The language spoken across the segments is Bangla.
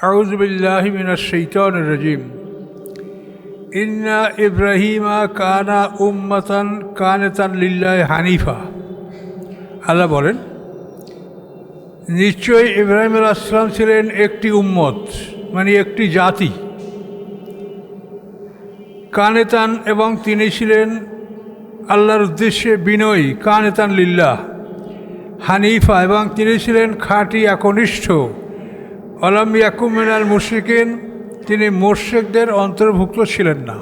أعوذ بالله من الشيطان الرجيم إن إبراهيم كان أمة كانتا لله حنيفا আল্লাহ বলেন নিশ্চয়ই ইব্রাহিম আল আসলাম ছিলেন একটি উম্মত মানে একটি জাতি কানেতান এবং তিনি ছিলেন আল্লাহর উদ্দেশ্যে বিনয়ী কানেতান লিল্লাহ হানিফা এবং তিনি ছিলেন খাঁটি একনিষ্ঠ অলাম ইয়াকুমিনাল মুশরিকিন, তিনি মোর্শেকদের অন্তর্ভুক্ত ছিলেন না।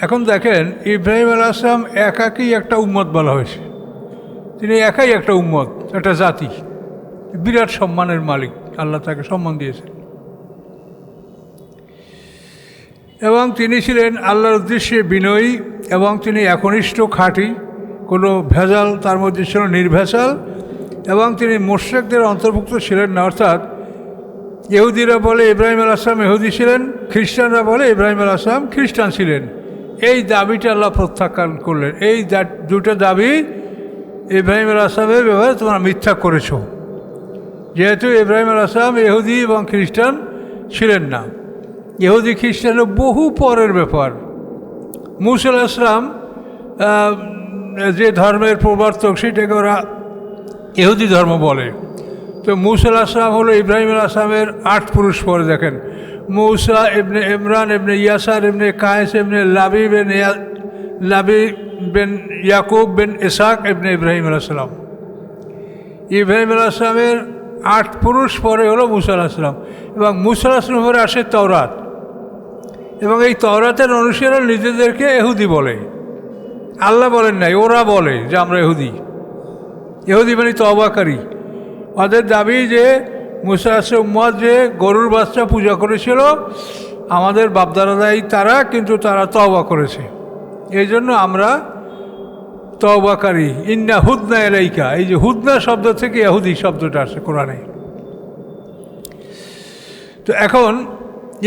এখন দেখেন, ইব্রাহিম আল আসলাম একাকেই একটা উম্মত বলা হয়েছে। তিনি একাই একটা উম্মত, একটা জাতি, বিরাট সম্মানের মালিক, আল্লাহ তাকে সম্মান দিয়েছেন। এবং তিনি ছিলেন আল্লাহর উদ্দেশ্যে বিনয়ী এবং তিনি একনিষ্ঠ, খাঁটি, কোনো ভেজাল তার মধ্যে ছিল নির্ভেজাল, এবং তিনি মোর্শেকদের অন্তর্ভুক্ত ছিলেন না, অর্থাৎ ইহুদিরা বলে ইব্রাহিম আল আসলাম ইহুদি ছিলেন, খ্রিস্টানরা বলে ইব্রাহিম আল আসলাম খ্রিস্টান ছিলেন। এই দাবিটা আল্লাহ প্রত্যাখ্যান করলেন। এই দুটো দাবি ইব্রাহিম আল আসলামের ব্যাপারে তোমরা মিথ্যা করেছ। যেহেতু ইব্রাহিম আল আসলাম ইহুদি এবং খ্রিস্টান ছিলেন না। ইহুদি খ্রিস্টানের বহু পরের ব্যাপার। মুসল আসলাম যে ধর্মের প্রবর্তক সেটাকে ওরা ইহুদি ধর্ম বলে। তো মুসা আসলাম হলো ইব্রাহিম আসলামের আট পুরুষ পরে দেখেন। মৌসা এমনি ইমরান এমনি ইয়াসার এমনি কায়েস এমনি Lavi ben Lavi ben Yakub ben Isaac এমনি ইব্রাহিম আসলাম ইব্রাহিম আসলামের আট পুরুষ পরে হলো মুসা আসলাম এবং মুসা আসলাম পরে আসে তওরাত। এবং এই তওরাতের অনুসারে নিজেদেরকে এহুদি বলে। আল্লাহ বলেন নাই, ওরা বলে যে আমরা এহুদি। এহুদি মানে তবাকারী ওদের দাবি যে মুসা উম্মদ যে গরুর বাচ্চা পূজা করেছিল। আমাদের বাপদারাদাই তারা, কিন্তু তারা তবা করেছে। এই জন্য আমরা তবাকারী ইন্না হুদনা এলাইকা এই যে হুদনা শব্দ থেকে এহুদি শব্দটা আসে কোরআনে। তো এখন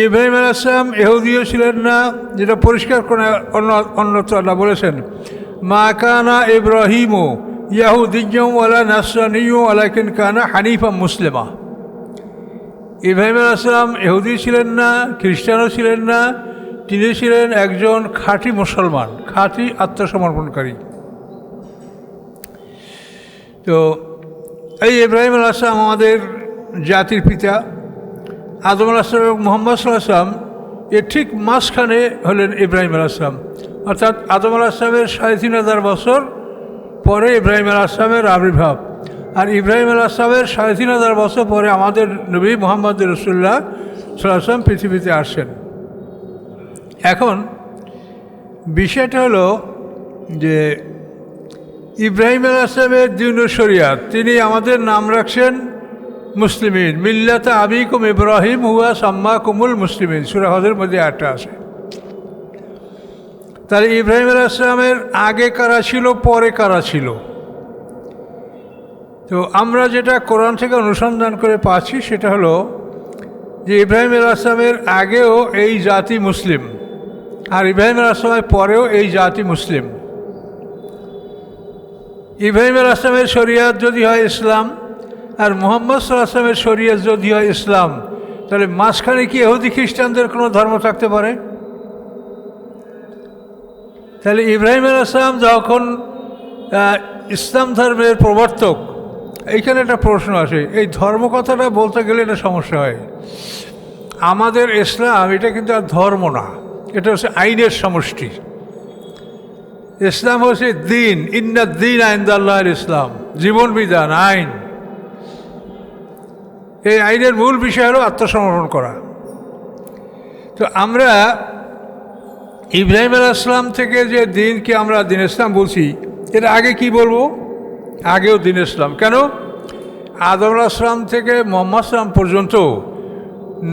ইব্রাহিম আলাইসলাম এহুদিও ছিলেন না, যেটা পরিষ্কার করে অন্য অন্যত্র বলেছেন, মা কানা ইব্রাহিমও ইয়াহুদিজম ওয়ালা নাসরানিও আলাকিন কানা হানিফা মুসলিমা। ইব্রাহিম আসলাম এহুদি ছিলেন না, খ্রিস্টানও ছিলেন না, তিনি ছিলেন একজন খাঁটি মুসলমান, খাঁটি আত্মসমর্পণকারী। তো এই ইব্রাহিম আসলাম আমাদের জাতির পিতা। আদম আসলাম এবং মোহাম্মদ সাল্লাম এর ঠিক মাঝখানে হলেন ইব্রাহিম আসলাম অর্থাৎ আদম আসলামের সাড়ে তিন হাজার বছর পরে ইব্রাহিম আল আসলামের আবির্ভাব। আর ইব্রাহিম আল আসলামের সাড়ে তিন হাজার বছর পরে আমাদের নবী মোহাম্মদ রসুল্লাহ সাল্লাম পৃথিবীতে আসেন। এখন বিষয়টা হলো যে ইব্রাহিম আল আসলামের দিন শরিয়াত, তিনি আমাদের নাম রাখছেন মুসলিমিন। মিল্লাতা আবিকুম ইব্রাহিম হুয়া সাম্মা কুমুল মুসলিমিন সুরাহদের মধ্যে একটা আছে। তাহলে ইব্রাহিম আলাইসলামের আগে কারা ছিল, পরে কারা ছিল? তো আমরা যেটা কোরআন থেকে অনুসন্ধান করে পাচ্ছি সেটা হলো যে ইব্রাহিম আলাইসলামের আগেও এই জাতি মুসলিম আর ইব্রাহিম আলাইসলামের পরেও এই জাতি মুসলিম। ইব্রাহিম আলাইসলামের শরিয়াত যদি হয় ইসলাম আর মোহাম্মদ সাল্লাহামের শরিয়াত যদি হয় ইসলাম, তাহলে মাঝখানে কি এহুদি খ্রিস্টানদের কোনো ধর্ম থাকতে পারে? তাহলে ইব্রাহিম আসলাম যখন ইসলাম ধর্মের প্রবর্তক, এইখানে একটা প্রশ্ন আসে, এই ধর্ম কথাটা বলতে গেলে এটা সমস্যা হয়। আমাদের ইসলাম, এটা কিন্তু আর ধর্ম না, এটা হচ্ছে আইনের সমষ্টি। ইসলাম হচ্ছে দিন, ইন্না দিন আইন্দাল্লাহ ইসলাম, জীবন বিধান, আইন। এই আইনের মূল বিষয় হলো আত্মসমর্পণ করা। তো আমরা ইব্রাহিম আলাইসলাম থেকে যে দিনকে আমরা দিন ইসলাম বলছি, এর আগে কি বলব? আগেও দিন ইসলাম। কেন? আদম আসলাম থেকে মোহাম্মদ সালাম পর্যন্ত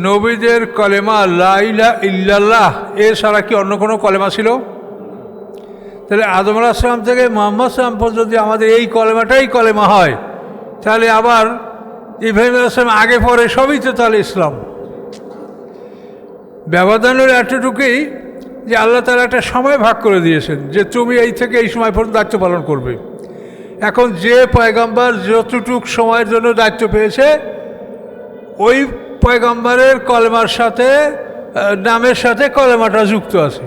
নবীদের কলেমা লাইলা ইল্লাল্লাহ, এ ছাড়া কি অন্য কোনো কলেমা ছিল? তাহলে আদম আসলাম থেকে মোহাম্মদ সালাম পর্যন্ত আমাদের এই কলেমাটাই কলেমা হয়, তাহলে আবার ইব্রাহিম আসলাম আগে পরে সবই তো তাহলে ইসলাম। ব্যবধানের এতটুকুই যে আল্লাহ তারা একটা সময় ভাগ করে দিয়েছেন, যে তুমি এই থেকে এই সময় পর্যন্ত দায়িত্ব পালন করবে। এখন যে পয়গাম্বার যতটুক সময়ের জন্য দায়িত্ব পেয়েছে, ওই পয়গম্বরের কলেমার সাথে নামের সাথে কলেমাটা যুক্ত আছে।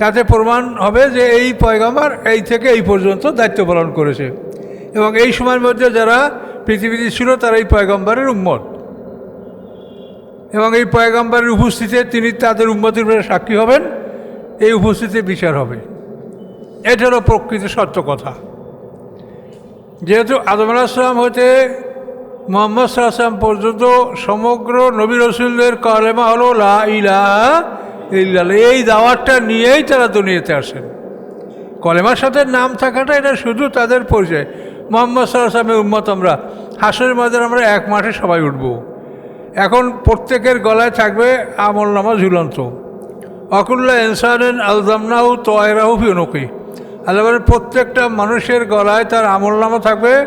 তাতে প্রমাণ হবে যে এই পয়গাম্বার এই থেকে এই পর্যন্ত দায়িত্ব পালন করেছে। এবং এই সময়ের মধ্যে যারা পৃথিবীতে ছিল, তারা এই পয়গম্বরের উম্মত। এবং এই পয়গম্বরের উপস্থিতিতে তিনি তাদের উন্মতির উপরে সাক্ষী হবেন, এই উপস্থিতিতে বিচার হবে। এটা হলো প্রকৃত সত্য কথা। যেহেতু আদম আলাহিসাম হতে মোহাম্মদ সাল্লাম পর্যন্ত সমগ্র নবী রসুলদের কলেমা হলো, লা ইল্লাল্লাহ। এই দাওয়াতটা নিয়েই তারা দুনিয়াতে আসেন। কলেমার সাথে নাম থাকাটা এটা শুধু তাদের পরিচয়। মোহাম্মদ সাল্লামের উম্মত আমরা হাসের মাঝে আমরা এক মাঠে সবাই উঠব। এখন প্রত্যেকের গলায় থাকবে আমল নামা ঝুলন্ত। অকুল্লা ইনসানেন আলজামনাহু তয়রাহু ফিউনকি। আল্লাহ বলেন, প্রত্যেকটা মানুষের গলায় তার আমল নামা থাকবে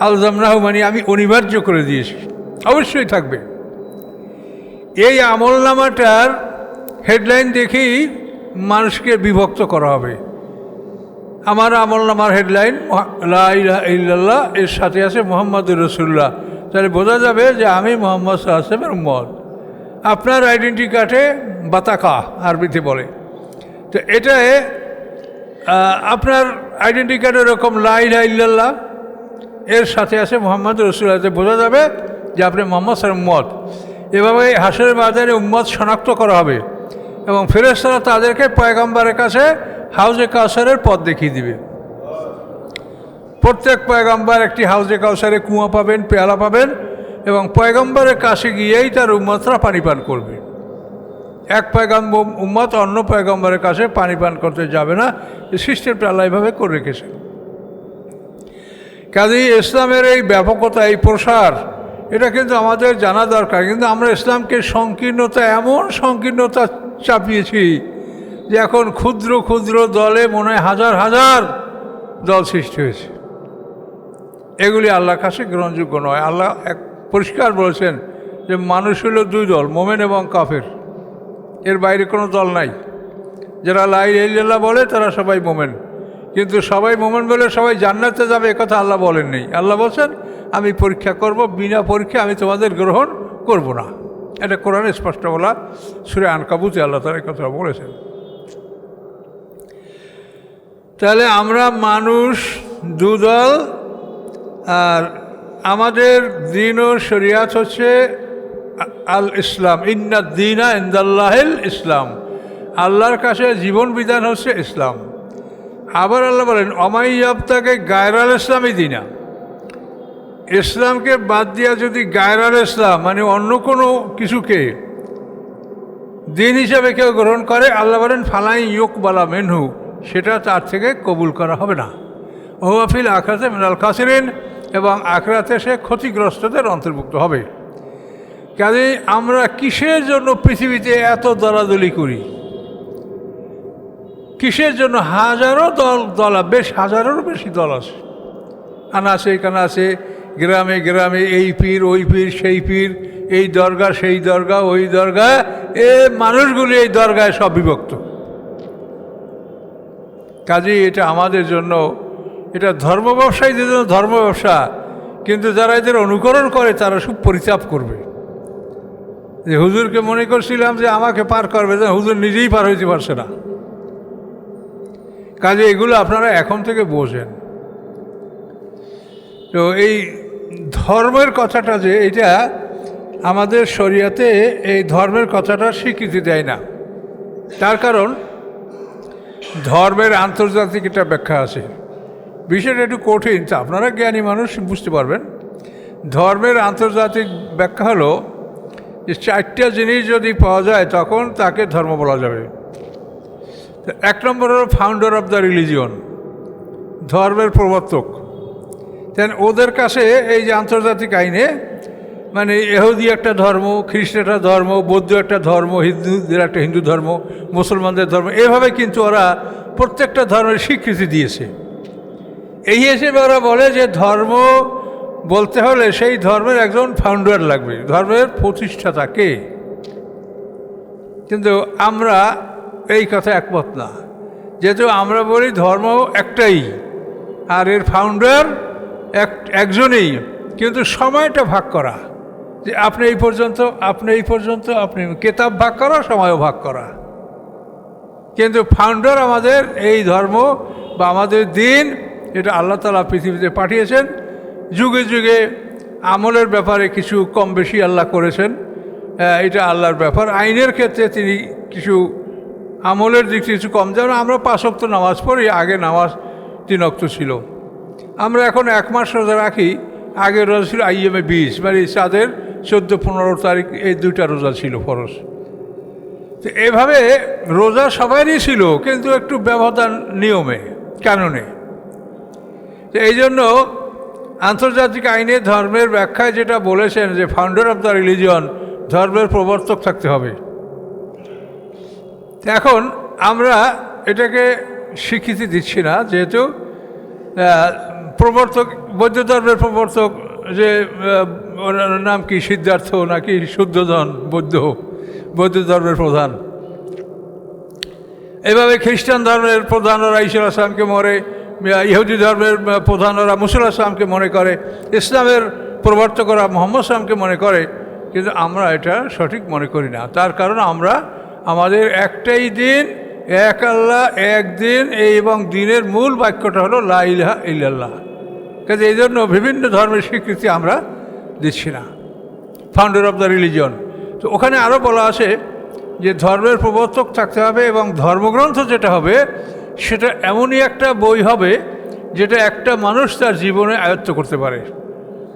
আলজামনাহু মানে আমি অনিবার্য করে দিয়েছি অবশ্যই থাকবে। এই আমল নামাটার হেডলাইন দেখেই মানুষকে বিভক্ত করা হবে। আমার আমল নামার হেডলাইন লা ইলাহা ইল্লাল্লাহ এর সাথে আছে মোহাম্মদ রসুল্লাহ তাহলে বোঝা যাবে যে আমি মোহাম্মদ সাহায্যের উম্মদ আপনার আইডেন্টি কার্ডে বাতাকা, আরবিতে বলে। তো এটায় আপনার আইডেন্টি কার্ড এরকম লা ইলাহা ইল্লাল্লাহ, এর সাথে আছে মোহাম্মদ রসুল্লাহতে বোঝা যাবে যে আপনি মোহাম্মদ সার উম্মত। এভাবে হাসের বাজারে উম্মত শনাক্ত করা হবে এবং ফেরেস্তারা তাদেরকে পয়গম্বারের কাছে হাউজে কাউসারের পথ দেখিয়ে দিবে। প্রত্যেক পয়গম্বর একটি হাউজে কাউসারে কুয়া পাবেন, পেয়ালা পাবেন এবং পয়গম্বরের কাছে গিয়েই তার উম্মতরা পানি পান করবে। এক পয়গম্বর উম্মত অন্য পয়গম্বরের কাছে পানি পান করতে যাবে না সিস্টেমটা আল্লাহ এভাবে করে রেখেছে। কাজেই ইসলামের এই ব্যাপকতা, এই প্রসার, এটা কিন্তু আমাদের জানা দরকার। কিন্তু আমরা ইসলামকে সংকীর্ণতা, এমন সংকীর্ণতা চাপিয়েছি যে এখন ক্ষুদ্র ক্ষুদ্র দলে মনে হাজার হাজার দল সৃষ্টি হয়েছে। এগুলি আল্লাহর কাছে গ্রহণযোগ্য নয়। আল্লাহ এক পরিষ্কার বলেছেন যে মানুষ হলো দুই দল, মোমেন এবং কাফের। এর বাইরে কোনো দল নাই। যারা লাই ইল্লাল্লাহ বলে, তারা সবাই মোমেন। কিন্তু সবাই মোমেন বলে সবাই জান্নাতে যাবে একথা আল্লাহ বলেন নেই। আল্লাহ বলছেন, আমি পরীক্ষা করব, বিনা পরীক্ষা আমি তোমাদের গ্রহণ করব না। এটা কোরআনে স্পষ্ট বলা, সুরে আনকাবুতে আল্লাহ তার কথা বলেছেন। তাহলে আমরা মানুষ দুদল আর আমাদের দিন ও শরিয়াত হচ্ছে আল ইসলাম। ইন্না দিনা ইন্দাল্লাহিল ইসলাম। আল্লাহর কাছে জীবন বিধান হচ্ছে ইসলাম। আবার আল্লাহ বলেন অমাইয়াবতাকে গায়রাল ইসলামই দিনা ইসলামকে বাদ দিয়া যদি গায়রাল ইসলাম মানে অন্য কোনো কিছুকে দিন হিসাবে কেউ গ্রহণ করে, আল্লাহ বলেন, ফালাই ইয়ক বালা মেনহু। সেটা তার থেকে কবুল করা হবে না। ওহাফিল আখরাতে মিনাল কাসিরিন এবং আখরাতে সে ক্ষতিগ্রস্তদের অন্তর্ভুক্ত হবে। কাজে আমরা কিসের জন্য পৃথিবীতে এত দলাদলি করি? কিসের জন্য হাজারো দল দলা, বেশ হাজারেরও বেশি দল আছে। আনা আছে এখানে আছে, গ্রামে গ্রামে এই পীর, ওই পীর, সেই পীর, এই দরগা, সেই দরগা, ওই দরগা, এ মানুষগুলি এই দরগায় সব বিভক্ত। কাজেই এটা আমাদের জন্য এটা ধর্ম ব্যবসায়ীদের জন্য ধর্ম ব্যবসা, কিন্তু যারা এদের অনুকরণ করে তারা খুব পরিতাপ করবে। যে হুজুরকে মনে করছিলাম যে আমাকে পার করবে, যে হুজুর নিজেই পার হইতে পারছে না। কাজে এগুলো আপনারা এখন থেকে বোঝেন। তো এই ধর্মের কথাটা যে, এটা আমাদের শরিয়াতে এই ধর্মের কথাটা স্বীকৃতি দেয় না। তার কারণ ধর্মের আন্তর্জাতিক একটা ব্যাখ্যা আছে। বিষয়টা একটু কঠিন। আপনারা জ্ঞানী মানুষ, বুঝতে পারবেন। ধর্মের আন্তর্জাতিক ব্যাখ্যা হলো যে চারটা জিনিস যদি পাওয়া যায়, তখন তাকে ধর্ম বলা যাবে। এক নম্বর হলো ফাউন্ডার অফ দ্য রিলিজিয়ন ধর্মের প্রবর্তক। দেন ওদের কাছে এই যে আন্তর্জাতিক আইনে মানে এহুদি একটা ধর্ম খ্রিস্ট একটা ধর্ম, বৌদ্ধ একটা ধর্ম, হিন্দুদের একটা হিন্দু ধর্ম, মুসলমানদের ধর্ম, এভাবে কিন্তু ওরা প্রত্যেকটা ধর্মের স্বীকৃতি দিয়েছে। এই হিসেবে ওরা বলে যে ধর্ম বলতে হলে সেই ধর্মের একজন ফাউন্ডার লাগবে। ধর্মের প্রতিষ্ঠাতা কে? কিন্তু আমরা এই কথা একমত না। যেহেতু আমরা বলি ধর্ম একটাই, আর এর ফাউন্ডার এক, একজনই। কিন্তু সময়টা ভাগ করা। যে আপনি এই পর্যন্ত, আপনি এই পর্যন্ত, আপনি কেতাব ভাগ করা, সময়ও ভাগ করা। কিন্তু ফাউন্ডার আমাদের এই ধর্ম বা আমাদের দিন এটা আল্লাহ তালা পৃথিবীতে পাঠিয়েছেন। যুগে যুগে আমলের ব্যাপারে কিছু কম বেশি আল্লাহ করেছেন। এটা আল্লাহর ব্যাপার। আইনের ক্ষেত্রে তিনি কিছু আমলের দিক কিছু কম। যেমন আমরা পাঁচ নামাজ পড়ি, আগে নামাজ তিন অক্ত ছিল। আমরা এখন এক মাস রোজা রাখি আগে রোজা ছিল আইএমএ বিশ মানে চাঁদের চোদ্দ পনেরো তারিখ এই দুইটা রোজা ছিল ফরজ। তো এভাবে রোজা সবারই ছিল, কিন্তু একটু ব্যবধান নিয়মে, কানুনে। তো এই জন্য আন্তর্জাতিক আইনে ধর্মের ব্যাখ্যায় যেটা বলেছেন যে ফাউন্ডার অফ দ্য রিলিজন ধর্মের প্রবর্তক থাকতে হবে। এখন আমরা এটাকে স্বীকৃতি দিচ্ছি না, যেহেতু প্রবর্তক, বৌদ্ধ ধর্মের প্রবর্তক যে ওনার নাম কি, সিদ্ধার্থ নাকি শুদ্ধধন, বৌদ্ধ বৌদ্ধ ধর্মের প্রধান। এভাবে খ্রিস্টান ধর্মের প্রধানরা ঈশ্বর আসলামকে মরে ইহুদি ধর্মের প্রধানরা মুসুল আসলামকে মনে করে, ইসলামের প্রবর্তকরা মোহাম্মদ আসলামকে মনে করে, কিন্তু আমরা এটা সঠিক মনে করি না। তার কারণ আমরা, আমাদের একটাই দিন, এক আল্লাহ একদিন এই এবং দিনের মূল বাক্যটা হলো লা ইল্লাল্লাহ। কাজে এই জন্য বিভিন্ন ধর্মের স্বীকৃতি আমরা দিচ্ছি না। ফাউন্ডার অফ দ্য রিলিজন তো ওখানে আরও বলা আছে যে ধর্মের প্রবর্তক থাকতে হবে এবং ধর্মগ্রন্থ যেটা হবে সেটা এমনই একটা বই হবে যেটা একটা মানুষ তার জীবনে আয়ত্ত করতে পারে।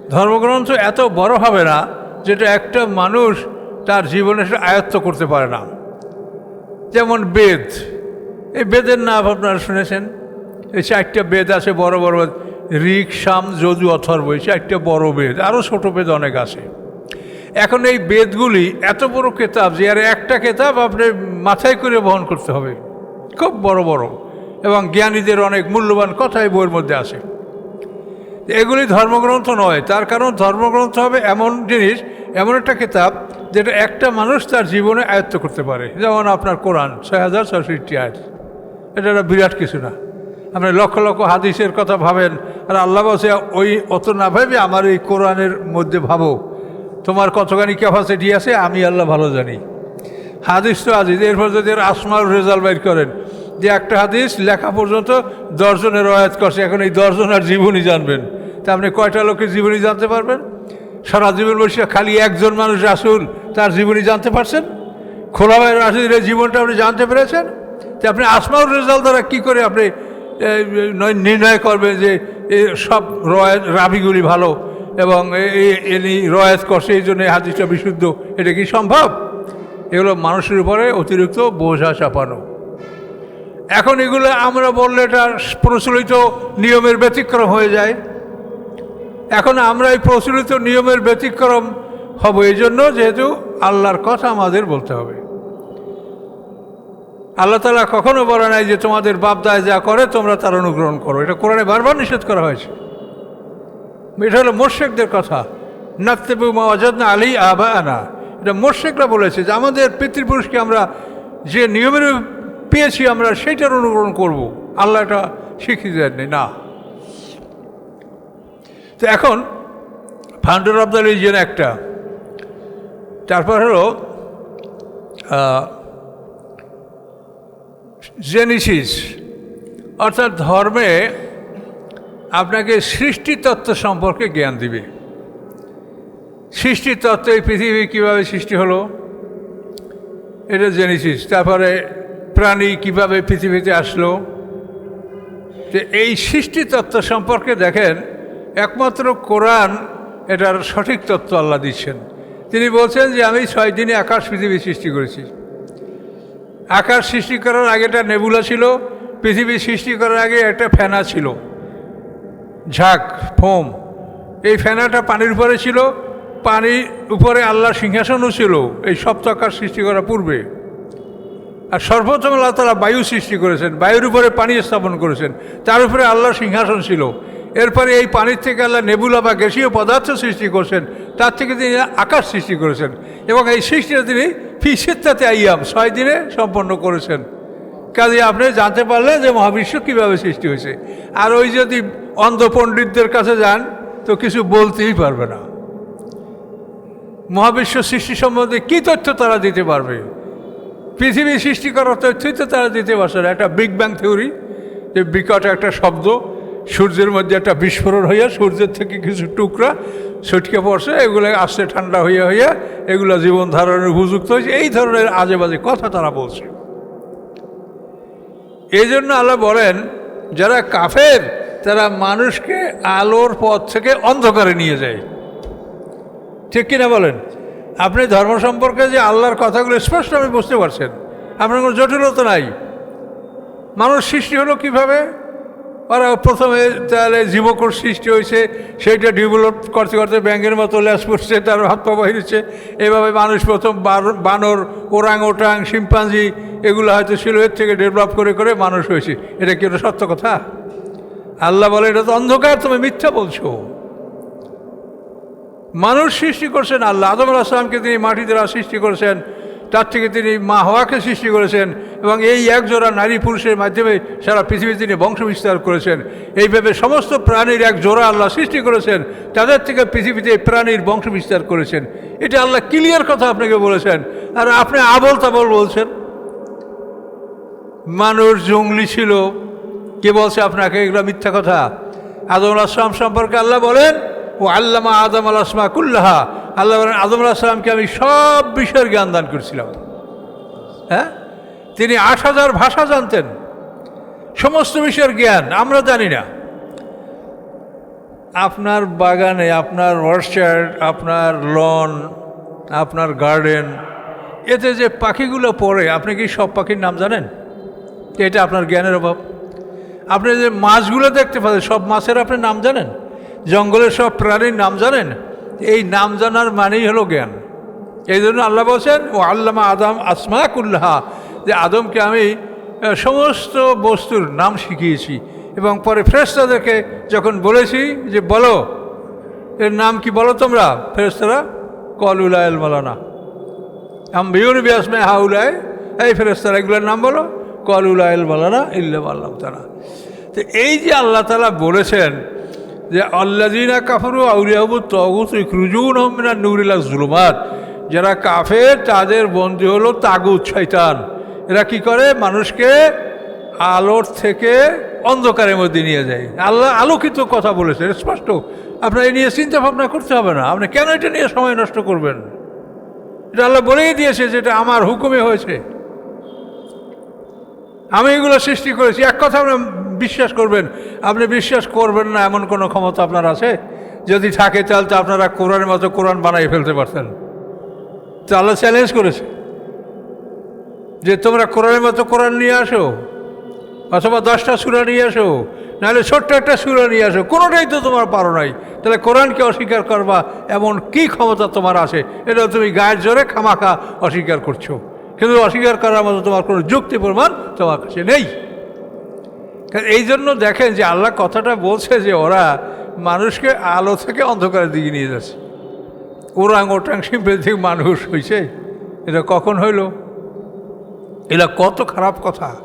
ধর্মগ্রন্থ এত বড় হবে না যেটা একটা মানুষ তার জীবনে সেটা আয়ত্ত করতে পারে না। যেমন বেদ। এই বেদের নাম আপনারা শুনেছেন? এই চারটা বেদ আছে, বড় বড়। ঋক, সাম, যদু, অথর্ব, এই চারটা বড় বেদ। আরও ছোট বেদ অনেক আছে। এখন এই বেদগুলি এত বড় কেতাব যে আর একটা কেতাব আপনি মাথায় করে বহন করতে হবে। খুব বড় বড়। এবং জ্ঞানীদের অনেক মূল্যবান কথা এই বইয়ের মধ্যে আছে। এগুলি ধর্মগ্রন্থ নয়, তার কারণ ধর্মগ্রন্থ হবে এমন জিনিস, এমন একটা কিতাব যেটা একটা মানুষ তার জীবনে আয়ত্ত করতে পারে। যেমন আপনার কোরআন, ছয় হাজার ছয়ষট্টি আয়াত। এটা একটা বিরাট কিছু না। আপনি লক্ষ লক্ষ হাদিসের কথা ভাবেন, আর আল্লাহ বসে ওই অত না ভাবে আমার এই কোরআনের মধ্যে ভাবো। তোমার কতখানি ক্যাপাসিটি আছে, আমি আল্লাহ ভালো জানি। হাদিস তো আজিজ। এরপর যদি আসমার রেজাল্ট বাইর করেন যে একটা হাদিস লেখা পর্যন্ত দশজনের রয়াত করছে। এখন এই দশজনের জীবনী জানবেন। তা আপনি কয়টা লোকের জীবনী জানতে পারবেন? সারা জীবন বসে খালি একজন মানুষ রাসুল, তার জীবনী জানতে পারছেন? খোলাবাই রাসুলের জীবনটা আপনি জানতে পেরেছেন? যে আপনি আসমাউর রেজাল্ট দ্বারা কী করে আপনি নির্ণয় করবেন যে সব রয়াত, রাবিগুলি ভালো এবং এনি রয়াত করছে, এই জন্য হাদিসটা বিশুদ্ধ। এটা কি সম্ভব? এগুলো মানুষের উপরে অতিরিক্ত বোঝা চাপানো। এখন এগুলো আমরা বললে এটা প্রচলিত নিয়মের ব্যতিক্রম হয়ে যায়। এখন আমরা এই প্রচলিত নিয়মের ব্যতিক্রম হব এই জন্য যেহেতু আল্লাহর কথা আমাদের বলতে হবে। আল্লাহ তালা কখনো বলে নাই যে তোমাদের বাপদায় যা করে তোমরা তার অনুগ্রহণ করো। এটা কোরআনে বারবার নিষেধ করা হয়েছে। এটা হলো মোর্শেকদের কথা। নাত্তেবু মাওয়াজাদনা আলী আবা আনা এটা মোর্শেকরা বলেছে যে আমাদের পিতৃপুরুষকে আমরা যে নিয়মের পেয়েছি আমরা সেইটার অনুকরণ করব। আল্লাহ এটা শিখিয়ে দেননি না। তো এখন ফাউন্ডার অফ দ্য রিলিজন একটা। তারপর হলো জেনিসিস অর্থাৎ ধর্মে আপনাকে সৃষ্টিতত্ত্ব সম্পর্কে জ্ঞান দিবে। সৃষ্টিতত্ত্ব এই পৃথিবী কীভাবে সৃষ্টি হলো? এটা জেনেছিস তারপরে প্রাণী কীভাবে পৃথিবীতে আসলো? যে এই সৃষ্টিতত্ত্ব সম্পর্কে দেখেন, একমাত্র কোরআন এটার সঠিক তত্ত্ব আল্লাহ দিচ্ছেন। তিনি বলছেন যে, আমি ছয় দিনে আকাশ পৃথিবী সৃষ্টি করেছি। আকাশ সৃষ্টি করার আগে একটা নেবুলা ছিল, পৃথিবী সৃষ্টি করার আগে একটা ফেনা ছিল। ঝাঁক, ফোম। এই ফেনাটা পানির উপরে ছিল, পানির উপরে আল্লাহ সিংহাসনও ছিল। এই সপ্তাকার সৃষ্টি করার পূর্বে। আর সর্বপ্রথম আল্লাহ তালা বায়ু সৃষ্টি করেছেন, বায়ুর উপরে পানি স্থাপন করেছেন, তার উপরে আল্লাহ সিংহাসন ছিল। এরপরে এই পানির থেকে আল্লাহ নেবুলা বা গ্যাসীয় পদার্থ সৃষ্টি করছেন, তার থেকে তিনি আকাশ সৃষ্টি করেছেন এবং এই সৃষ্টিটা তিনি ফিসিত্তাতে আইয়াম, ছয় দিনে সম্পন্ন করেছেন। কাজে আপনি জানতে পারলেন যে মহাবিশ্ব কীভাবে সৃষ্টি হয়েছে। আর ওই যদি অন্ধ পণ্ডিতদের কাছে যান, তো কিছু বলতেই পারবে না। মহাবিশ্ব সৃষ্টি সম্বন্ধে কী তথ্য তারা দিতে পারবে? পৃথিবী সৃষ্টি করার তথ্যই তারা দিতে পারছে একটা বিগ ব্যাং থিওরি যে বিকট একটা শব্দ, সূর্যের মধ্যে একটা বিস্ফোরণ হইয়া সূর্যের থেকে কিছু টুকরা ছটকে পড়ছে, এগুলো আস্তে ঠান্ডা হইয়া হইয়া, এগুলো জীবন ধারণের উপযুক্ত হয়েছে। এই ধরনের আজে বাজে কথা তারা বলছে। এই জন্য আল্লাহ বলেন, যারা কাফের, তারা মানুষকে আলোর পথ থেকে অন্ধকারে নিয়ে যায়। ঠিক কিনা বলেন? আপনি ধর্ম সম্পর্কে যে আল্লাহর কথাগুলো স্পষ্ট আমি বুঝতে পারছেন আপনার কোনো জটিলতা নাই। মানুষ সৃষ্টি হলো কীভাবে? ওরা প্রথমে তাহলে জীবকোষ সৃষ্টি হয়েছে, সেইটা ডেভেলপ করতে করতে ব্যাঙ্গের মতো ল্যাস পড়ছে, তার হাত পা বাহিরেছে এভাবে মানুষ প্রথম বানর, ওরাং ওটাং, শিম্পাঞ্জি, এগুলো হয়তো ছিল, এর থেকে ডেভেলপ করে করে মানুষ হয়েছে। এটা কি একটা সত্য কথা? আল্লাহ বলে, এটা তো অন্ধকার, তুমি মিথ্যা বলছো। মানুষ সৃষ্টি করছেন আল্লাহ। আদম আসলামকে তিনি মাটি দ্বারা সৃষ্টি করেছেন, তার থেকে তিনি মা হওয়াকে সৃষ্টি করেছেন এবং এই এক জোড়া নারী পুরুষের মাধ্যমে সারা পৃথিবী তিনি বংশ বিস্তার করেছেন। এইভাবে সমস্ত প্রাণীর এক জোড়া আল্লাহ সৃষ্টি করেছেন, তাদের থেকে পৃথিবীতে প্রাণীর বংশ বিস্তার করেছেন। এটা আল্লাহ ক্লিয়ার কথা আপনাকে বলেছেন। আর আপনি আবল তাবল বলছেন। মানুষ জঙ্গলি ছিল, কে বলছে আপনাকে? এগুলো মিথ্যা কথা। আদম আসলাম সম্পর্কে আল্লাহ বলেন ও আল্লামা আদম আল আসমা কুল্লাহা, আল্লাহ আদম আসলামকে আমি সব বিষয়ের জ্ঞান দান করেছিলাম। হ্যাঁ? তিনি আট হাজার ভাষা জানতেন। সমস্ত বিষয়ের জ্ঞান, আমরা জানি না। আপনার বাগানে, আপনার অর্চার্ড, আপনার লন, আপনার গার্ডেন, এতে যে পাখিগুলো পড়ে, আপনি কি সব পাখির নাম জানেন? এটা আপনার জ্ঞানের অভাব। আপনি যে মাছগুলো দেখতে পাচ্ছেন সব মাছের আপনি নাম জানেন? জঙ্গলের সব প্রাণীর নাম জানেন? এই নাম জানার মানেই হলো জ্ঞান। এই জন্য আল্লাহ বলছেন, ও আল্লামা আদম আসমা কুল্লাহা যে আদমকে আমি সমস্ত বস্তুর নাম শিখিয়েছি। এবং পরে ফ্রেস্তাদেরকে যখন বলেছি যে, বলো, এর নাম কি বলো তোমরা? ফেরেস্তারা কলুলা এল মালানা। আম্বিউর বিয়াসমে হাউলায় এই ফেরেস্তারা এগুলোর নাম বলো কলুলা এল মালানা ইল্লা আল্লাহ তালা তো এই যে আল্লাহ তালা বলেছেন যে আল্লাদিনা কাফরু আউলিয়াবু তগুত রুজুন হমিনা নুরিলা জুলুমাত। যারা কাফের, তাদের বন্দী হলো তাগুত শৈতান এরা কি করে? মানুষকে আলোর থেকে অন্ধকারের মধ্যে নিয়ে যায়। আল্লাহ আলোকিত কথা বলেছে স্পষ্ট। আপনার এই নিয়ে চিন্তা ভাবনা করতে হবে না। আপনি কেন এটা নিয়ে সময় নষ্ট করবেন? এটা আল্লাহ বলেই দিয়েছে যেটা আমার হুকুমে হয়েছে। আমি এগুলো সৃষ্টি করেছি। এক কথা আপনি বিশ্বাস করবেন? আপনি বিশ্বাস করবেন না এমন কোনো ক্ষমতা আপনার আছে? যদি থাকে তাহলে তো আপনারা কোরআনের মতো কোরআন বানাই ফেলতে পারতেন। তো আল্লাহ চ্যালেঞ্জ করেছে। যে তোমরা কোরআনের মতো কোরআন নিয়ে আসো, অথবা দশটা সুরা নিয়ে আসো, নাহলে ছোট্ট একটা সুরা নিয়ে আসো, কোনোটাই তো তোমার পারো নাই। তাহলে কোরআনকে অস্বীকার করবা, এমন কি ক্ষমতা তোমার আছে? এটা তুমি গায়ের জোরে খামাখা অস্বীকার করছ। কিন্তু অস্বীকার করার মতো তোমার কোনো যুক্তি, প্রমাণ তোমার কাছে নেই। এই জন্য দেখেন যে আল্লাহ কথাটা বলছে যে ওরা মানুষকে আলো থেকে অন্ধকারের দিকে নিয়ে যাচ্ছে। ওরাং ওটাং শিম্পের থেকে মানুষ হয়েছে এটা কখন হইল? এটা কত খারাপ কথা।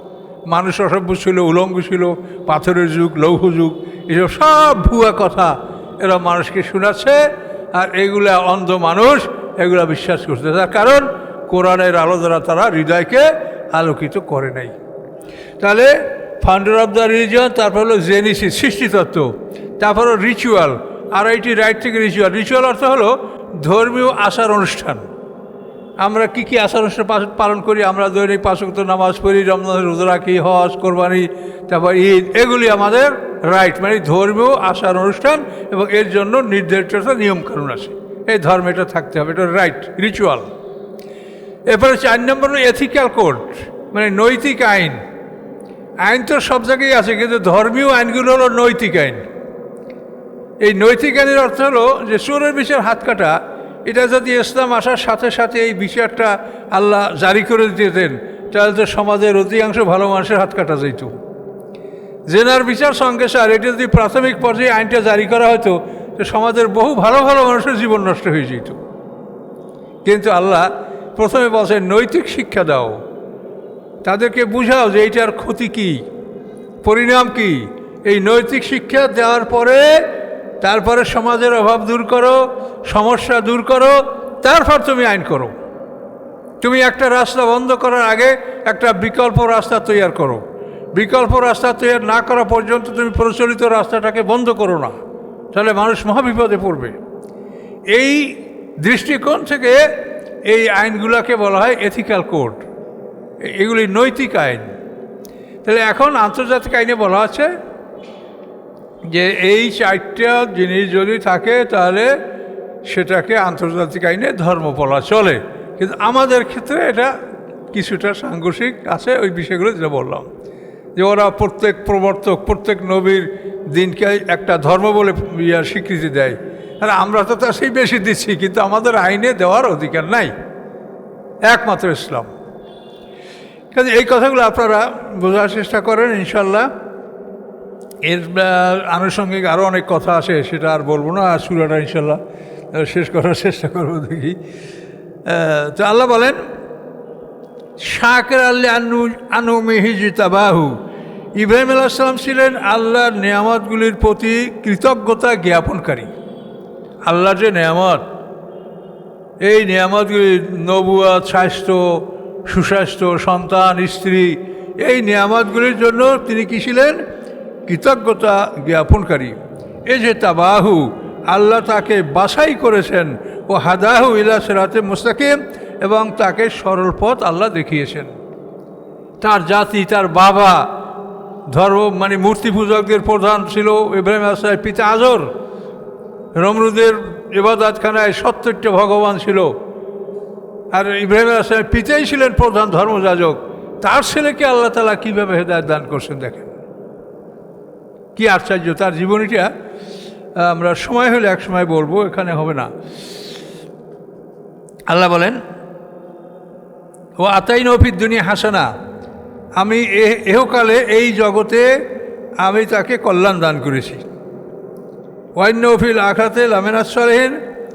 মানুষ অসভ্য ছিল, উলঙ্গ ছিল, পাথরের যুগ, লৌহ যুগ, এসব সব ভুয়া কথা এরা মানুষকে শোনাচ্ছে আর এগুলা অন্ধ মানুষ এগুলা বিশ্বাস করছে। তার কারণ কোরআনের আলো দ্বারা তারা হৃদয়কে আলোকিত করে নাই। তাহলে ফাউন্ডার অফ দ্য রিলিজন তারপর হলো জেনিসিস সৃষ্টিতত্ত্ব তারপর হলো রিচুয়াল আর এইটি রাইট থেকে রিচুয়াল রিচুয়াল অর্থ হলো ধর্মীয় আচার অনুষ্ঠান। আমরা কি কি আচার অনুষ্ঠান পালন করি? আমরা দৈনিক পাঁচক্ত নামাজ পড়ি রমজান রোজা রাখি, হজ, কোরবানি, তারপর ঈদ, এগুলি আমাদের রাইট মানে ধর্মীয় আচার অনুষ্ঠান এবং এর জন্য নির্ধারিত নিয়মকানুন আছে। এই ধর্মে এটা থাকতে হবে, এটা রাইট রিচুয়াল এরপরে চার নম্বর এথিক্যাল কোড মানে নৈতিক আইন। আইন তো সব জায়গায় আছে, কিন্তু ধর্মীয় আইনগুলো হলো নৈতিক আইন। এই নৈতিক আইনের অর্থ হলো যে চোরের বিচার হাত কাটা, এটা যদি ইসলাম আসার সাথে সাথে এই বিচারটা আল্লাহ জারি করে দিতেন তাহলে তো সমাজের অধিকাংশ ভালো মানুষের হাত কাটা যেত জেনার বিচার সঙ্গে স্যার এটা যদি প্রাথমিক পর্যায়ে আইনটা জারি করা হতো, তো সমাজের বহু ভালো ভালো মানুষের জীবন নষ্ট হয়ে যেত। কিন্তু আল্লাহ প্রথমে বলছে নৈতিক শিক্ষা দাও। তাদেরকে বুঝাও যে এইটার ক্ষতি কি, পরিণাম কি। এই নৈতিক শিক্ষা দেওয়ার পরে তারপরে সমাজের অভাব দূর করো, সমস্যা দূর করো, তারপর তুমি আইন করো। তুমি একটা রাস্তা বন্ধ করার আগে একটা বিকল্প রাস্তা তৈরি করো। বিকল্প রাস্তা তৈরি না করা পর্যন্ত তুমি প্রচলিত রাস্তাটাকে বন্ধ করো না, তাহলে মানুষ মহাবিপদে পড়বে। এই দৃষ্টিকোণ থেকে এই আইনগুলোকে বলা হয় এথিক্যাল কোড এগুলি নৈতিক আইন। তাহলে এখন আন্তর্জাতিক আইনে বলা আছে যে এই চারটা জিনিস যদি থাকে, তাহলে সেটাকে আন্তর্জাতিক আইনে ধর্ম বলা চলে। কিন্তু আমাদের ক্ষেত্রে এটা কিছুটা সাংঘর্ষিক আছে ওই বিষয়গুলো যেটা বললাম। যে ওরা প্রত্যেক প্রবর্তক, প্রত্যেক নবীর দিনকে একটা ধর্ম বলে ইয়ার স্বীকৃতি দেয়। আর আমরা তো তার সেই বেশি দিচ্ছি, কিন্তু আমাদের আইনে দেওয়ার অধিকার নাই। একমাত্র ইসলাম। কাজে এই কথাগুলো আপনারা বোঝার চেষ্টা করেন ইনশাল্লাহ এর আনুষঙ্গিক আরও অনেক কথা আছে, সেটা আর বলব না, আর সুরাটা ইনশাল্লাহ শেষ করার চেষ্টা করব দেখি। তো আল্লাহ বলেন শাকের আল্লাহ আনু আনু মেহিজি তাবাহু ইব্রাহিম আলাহিসাল্লাম ছিলেন আল্লাহর নেয়ামতগুলির প্রতি কৃতজ্ঞতা জ্ঞাপনকারী। আল্লাহ যে নেয়ামত, এই নিয়ামতগুলি নবুয়াত স্বাস্থ্য সুস্বাস্থ্য, সন্তান, স্ত্রী, এই নিয়ামতগুলির জন্য তিনি কী ছিলেন? কৃতজ্ঞতা জ্ঞাপনকারী। এ যে তাবাহু, আল্লাহ তাকে বাছাই করেছেন, ও হাদাহু ইলা সেরাতে মুস্তাকিম, এবং তাকে সরল পথ আল্লাহ দেখিয়েছেন। তার জাতি, তার বাবা, ধর্ম মানে মূর্তি পূজকদের প্রধান ছিল ইব্রাহিম আসার পিতা আজর। রমরুদের এবাদাতখানায় সত্তরটা ভগবান ছিল। আর ইব্রাহিম আসলামের পিতাই ছিলেন প্রধান ধর্মযাজক। তার ছেলেকে আল্লাহ তালা কীভাবে হেদায়ত দান করছেন দেখেন। কি আশ্চর্য, তার জীবনীটা আমরা সময় হলে এক সময় বলব, এখানে হবে না। আল্লাহ বলেন ও আতাই নফির দুনিয়া হাসানা, আমি এহকালে এই জগতে আমি তাকে কল্যাণ দান করেছি। ওয়াইনফিল আখাতে লামেনাসলেহীন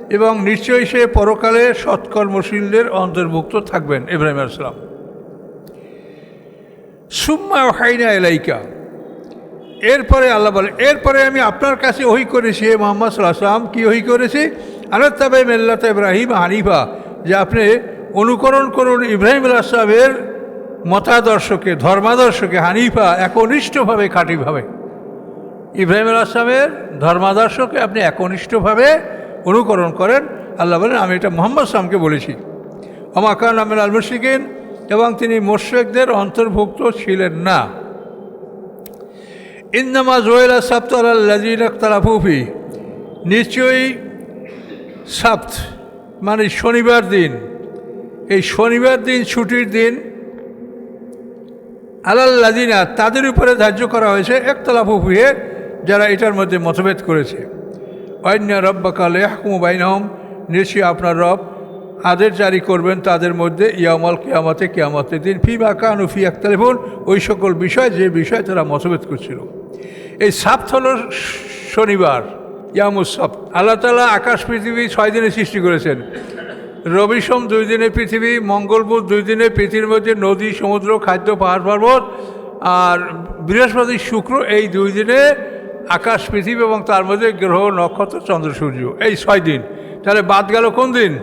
এবং নিশ্চয়ই সে পরকালে সৎকর্মশীলদের অন্তর্ভুক্ত থাকবেন, ইব্রাহিম আসলাম সুম্মা হাইনা এলাইকা এরপরে আল্লাহ বলে, এরপরে আমি আপনার কাছে ওই করেছি হে মোহাম্মদ সাল্লাম কী ওই করেছি? আনার তাবে মেল্লাত ইব্রাহিম হানিফা। যে আপনি অনুকরণ করুন ইব্রাহিম আসলামের মতাদর্শকে, ধর্মাদর্শকে, হানিফা একনিষ্ঠভাবে, খাঁটিভাবে। ইব্রাহিম আসলামের ধর্মাদর্শকে আপনি একনিষ্ঠভাবে অনুকরণ করেন। আল্লাহ বলেন, আমি এটা মোহাম্মদ সামকে বলেছি। অমাকান আমিন আল মুশিকিন এবং তিনি মোশেকদের অন্তর্ভুক্ত ছিলেন না। ইন্দামা জোয়েলা সাপ্ত আল্লাজিন তালাফুফি নিশ্চয়ই সাপ্ত মানে শনিবার দিন, এই শনিবার দিন ছুটির দিন আলাল্লাদিনা তাদের উপরে ধার্য করা হয়েছে একতলাফ যারা এটার মধ্যে মতভেদ করেছে। অন্য রব্বাকাল ইয়াহকুম বাইনহম। নিশ্চয়ই আপনার রব আদের জারি করবেন তাদের মধ্যে ইয়ামল কেয়ামতে, কেয়ামতের দিন। ফি বা কানু ফি আক্তালিফুন ওই সকল বিষয়, যে বিষয় তারা মতভেদ করছিল। এই সাপ্ত হলো শনিবার, ইয়ামুস সাপ্ত। আল্লাহ তালা আকাশ পৃথিবী ছয় দিনে সৃষ্টি করেছেন। রবি সোম দুই দিনে পৃথিবী, মঙ্গল বুধ দুই দিনে পৃথিবীর মধ্যে নদী, সমুদ্র, খাদ্য, পাহাড়, পর্বত, আর বৃহস্পতি, শুক্র এই দুই দিনে আকাশ, পৃথিবী এবং তার মধ্যে গ্রহ, নক্ষত্র, চন্দ্র, সূর্য। এই ছয় দিন। তাহলে বাদ গেল কোন দিন?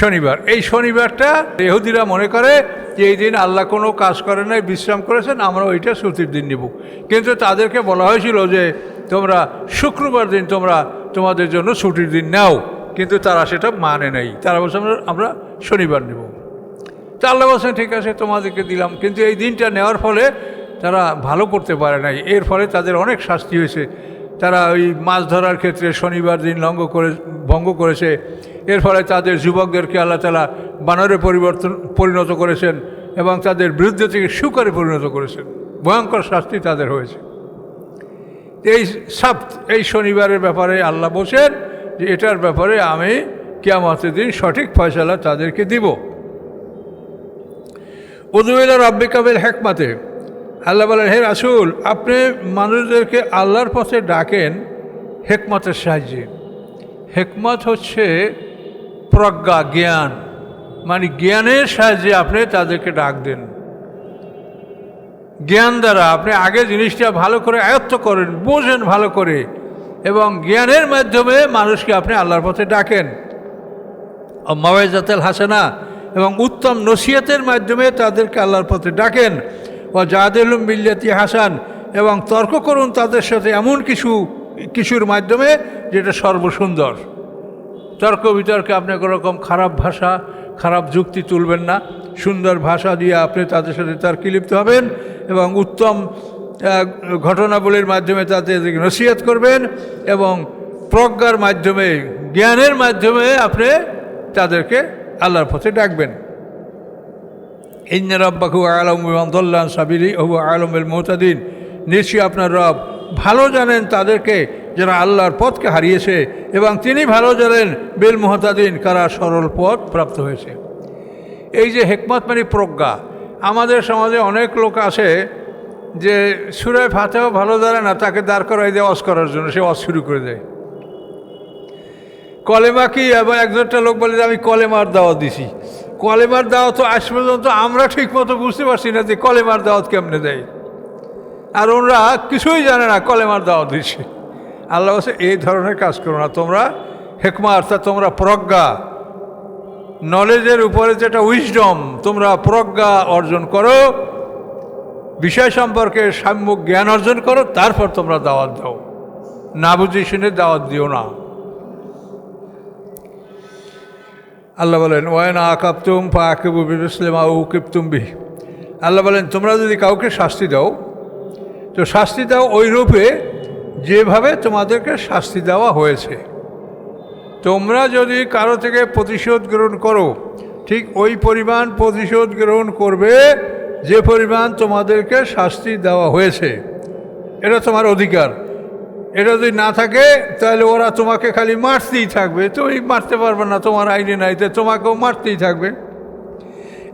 শনিবার। এই শনিবারটা এহুদিরা মনে করে যে এই দিন আল্লাহ কোনো কাজ করে নাই, বিশ্রাম করেছেন, আমরা ওইটা ছুটির দিন নিব। কিন্তু তাদেরকে বলা হয়েছিল যে তোমরা শুক্রবার দিন তোমরা তোমাদের জন্য ছুটির দিন নাও, কিন্তু তারা সেটা মানে নেই। তারা বলছে আমরা শনিবার নেব। তা আল্লাহ বলছেন, ঠিক আছে, তোমাদেরকে দিলাম। কিন্তু এই দিনটা নেওয়ার ফলে তারা ভালো করতে পারে নাই। এর ফলে তাদের অনেক শাস্তি হয়েছে। তারা ওই মাছ ধরার ক্ষেত্রে শনিবার দিন লঙ্ঘ করে, ভঙ্গ করেছে। এর ফলে তাদের যুবকদেরকে আল্লাহ তালা বানরে পরিবর্তন, পরিণত করেছেন এবং তাদের বিরুদ্ধে থেকে সুকারে পরিণত করেছেন। ভয়ঙ্কর শাস্তি তাদের হয়েছে। এই সাপ এই শনিবারের ব্যাপারে আল্লাহ বলছেন যে, এটার ব্যাপারে আমি কেয়ামতের দিন সঠিক ফয়সালা তাদেরকে দিব। উদুবিলা রব্বি কাবিল হেকমাতে। আল্লাহ বলেন, হে রাসুল, আপনি মানুষদেরকে আল্লাহর পথে ডাকেন, হেকমতের সাহায্যে। হেকমত হচ্ছে প্রজ্ঞা, জ্ঞান। মানে জ্ঞানের সাহায্যে আপনি তাদেরকে ডাক দেন। জ্ঞান দ্বারা আপনি আগে জিনিসটা ভালো করে আয়ত্ত করেন, বোঝেন ভালো করে এবং জ্ঞানের মাধ্যমে মানুষকে আপনি আল্লাহর পথে ডাকেন। মাওয়াজাতেল হাসানা এবং উত্তম নসিহতের মাধ্যমে তাদেরকে আল্লাহর পথে ডাকেন। ও জাহাদুলুম মিল্লাতি হাসান, এবং তর্ক করুন তাদের সাথে এমন কিছু, কিছুর মাধ্যমে যেটা সর্বসুন্দর। তর্ক বিতর্কে আপনি কোনো রকম খারাপ ভাষা, খারাপ যুক্তি তুলবেন না। সুন্দর ভাষা দিয়ে আপনি তাদের সাথে তর্কে লিপ্ত হবেন, এবং উত্তম ঘটনাবলীর মাধ্যমে তাদেরকে নসিহত করবেন, এবং প্রজ্ঞার মাধ্যমে, জ্ঞানের মাধ্যমে আপনি তাদেরকে আল্লাহর পথে ডাকবেন। ইন্না রব্বাকু আলম দল্লান সাবিরি হবু আলমের মোতাদিন নিশ্চয়ই আপনার রব ভালো জানেন তাদেরকে যারা আল্লাহর পথকে হারিয়েছে এবং তিনি ভালো জানেন বেল মোহতাদিন কারা সরল পথ প্রাপ্ত হয়েছে। এই যে হেকমত মানে প্রজ্ঞা। আমাদের সমাজে অনেক লোক আছে যে সুরায় ফাতেও ভালো জানে না, তাকে দাঁড় করাই দেয় অস করার জন্য, সে অস শুরু করে দেয়। কলেমা কি? এবং একজনটা লোক বলে যে, আমি কলেমার দাওয়া দিছি। কলেমার দাওয়াত আজ পর্যন্ত আমরা ঠিক মতো বুঝতে পারছি না যে কলেমার দাওয়াত কেমনে দেয়। আর ওরা কিছুই জানে না কলেমার দাওয়াত দিচ্ছে আল্লাহ বলছে, এই ধরনের কাজ করো না। তোমরা হেকমা অর্থাৎ তোমরা প্রজ্ঞা নলেজের উপরে যেটা উইজডম তোমরা প্রজ্ঞা অর্জন করো, বিষয় সম্পর্কে সাম্যক জ্ঞান অর্জন করো, তারপর তোমরা দাওয়াত দাও। না বুঝে শুনে দাওয়াত দিও না। আল্লাহ বলেন ওয়ানা আকাপতুম ফা আকিবু বিরুসলেম আউ কিপ্তুম বি আল্লাহ বলেন, তোমরা যদি কাউকে শাস্তি দাও, তো শাস্তি দাও ওই রূপে যেভাবে তোমাদেরকে শাস্তি দেওয়া হয়েছে। তোমরা যদি কারও থেকে প্রতিশোধ গ্রহণ করো, ঠিক ওই পরিমাণ প্রতিশোধ গ্রহণ করবে যে পরিমাণ তোমাদেরকে শাস্তি দেওয়া হয়েছে। এটা তোমার অধিকার। এটা যদি না থাকে, তাহলে ওরা তোমাকে খালি মারতেই থাকবে। তুমি মারতে পারবে না, তোমার আইনে নাই, তো তোমাকেও মারতেই থাকবে।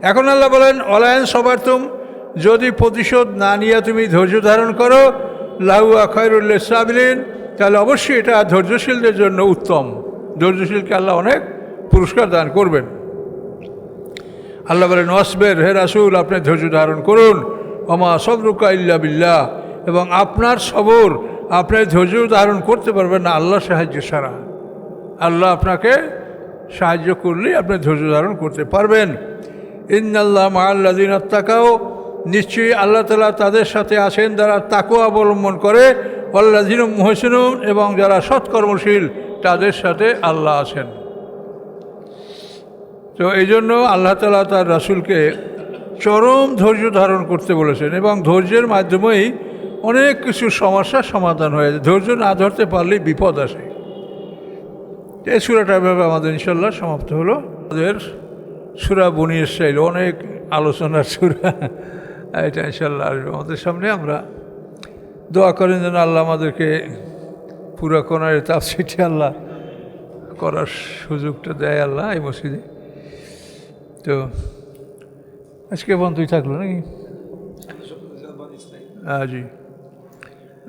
এখন আল্লাহ বলেন, অলায়ন সবার তুম যদি প্রতিশোধ না নিয়ে তুমি ধৈর্য ধারণ করো, লাহু আখয়রুল্লাহ সাবিলিন, তাহলে অবশ্যই এটা ধৈর্যশীলদের জন্য উত্তম। ধৈর্যশীলকে আল্লাহ অনেক পুরস্কার দান করবেন। আল্লাহ বলেন, ওয়াসবের হে রাসুল, আপনি ধৈর্য ধারণ করুন। অমা সবরুকা ইল্লা বিল্লাহ, এবং আপনার সবর আপনি ধৈর্য ধারণ করতে পারবেন না, আল্লাহ সাহায্য ছাড়া। আল্লাহ আপনাকে সাহায্য করলেই আপনি ধৈর্য ধারণ করতে পারবেন। ইন্নাল্লাহ মাল্লাদিন আত্মাকাও নিশ্চয়ই আল্লাহ তালা তাদের সাথে আছেন যারা তাকও অবলম্বন করে আল্লাদিন মহসিনুন এবং যারা সৎকর্মশীল, তাদের সাথে আল্লাহ আছেন। তো এই জন্য আল্লাহ তালা তার রাসুলকে চরম ধৈর্য ধারণ করতে বলেছেন এবং ধৈর্যের মাধ্যমেই অনেক কিছু সমস্যার সমাধান হয়ে যায়। ধৈর্য না ধরতে পারলেই বিপদ আসে। এই সুরাটা এভাবে আমাদের ইনশাল্লাহ সমাপ্ত হলো। আমাদের সুরা বনি ইসরাইল অনেক আলোচনার সুরা। এটা ইনশাল্লাহ আসবে আমাদের সামনে। আমরা দোয়া করেন যেন আল্লাহ আমাদেরকে পুরা কোনার তাফসিটি আল্লাহ করার সুযোগটা দেয় আল্লাহ এই মসজিদে। তো আজকে বন্ধই থাকল নাকি? হ্যাঁ জি।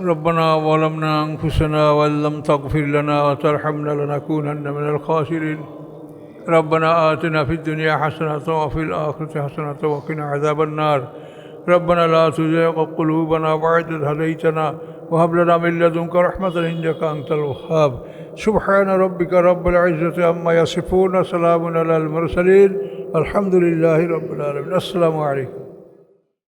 ربنا ظلمنا أنفسنا وإن لم تغفر لنا وترحمنا لنكونن من الخاسرين. ربنا آتنا في الدنيا حسنة وفي الآخرة حسنة وقنا عذاب النار. ربنا لا تزغ قلوبنا بعد إذ هديتنا وهب لنا من لدنك رحمة إنك أنت الوهاب. سبحان ربك رب العزة عما يصفون سلام على المرسلين. الحمد لله رب العالمين. السلام عليكم.